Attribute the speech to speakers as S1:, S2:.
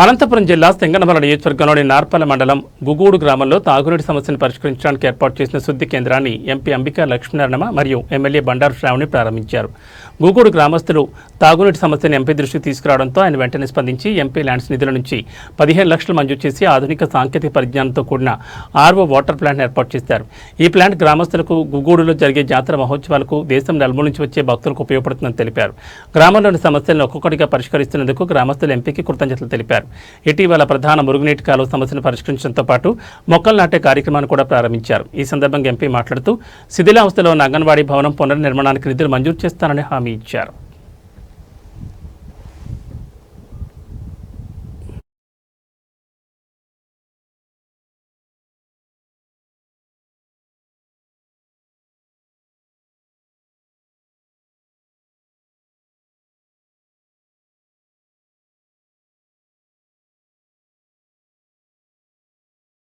S1: అనంతపురం జిల్లా సింగనమల నియోజకవర్గంలోని నార్పల మండలం గుగూడు గ్రామంలో తాగునీటి సమస్యను పరిష్కరించడానికి ఏర్పాటు చేసిన శుద్ధి కేంద్రాన్ని ఎంపీ అంబికా లక్ష్మీనారాయణ మరియు ఎమ్మెల్యే బండారు శ్రావణి ప్రారంభించారు. గూగూడు గ్రామస్తులు తాగునీటి సమస్యను ఎంపీ దృష్టికి తీసుకురావడంతో ఆయన వెంటనే స్పందించి ఎంపీ ల్యాండ్స్ నిధుల నుంచి పదిహేను లక్షలు మంజూరు చేసి ఆధునిక సాంకేతిక పరిజ్ఞానంతో కూడిన ఆర్వో వాటర్ ప్లాంట్ ఏర్పాటు చేశారు. ఈ ప్లాంట్ గ్రామస్తులకు గుగూడులో జరిగే జాతర మహోత్సవాలకు దేశం నలుమూల నుంచి వచ్చే భక్తులకు ఉపయోగపడుతుందని తెలిపారు. గ్రామంలోని సమస్యలను ఒక్కొక్కటిగా పరిష్కరిస్తున్నందుకు గ్రామస్తులు ఎంపీకి కృతజ్ఞతలు తెలిపారు. ఇటీవల ప్రధాన మురుగునీటి కాలువ సమస్యను పరిష్కరించడంతో పాటు మొక్కలు నాటే కార్యక్రమాన్ని కూడా ప్రారంభించారు. ఈ సందర్భంగా ఎంపీ మాట్లాడుతూ శిథిలావస్థలో ఉన్న అంగన్వాడీ భవనం పునర్నిర్మాణానికి నిధులు మంజూరు చేస్తానని హామీ ఇచ్చారు.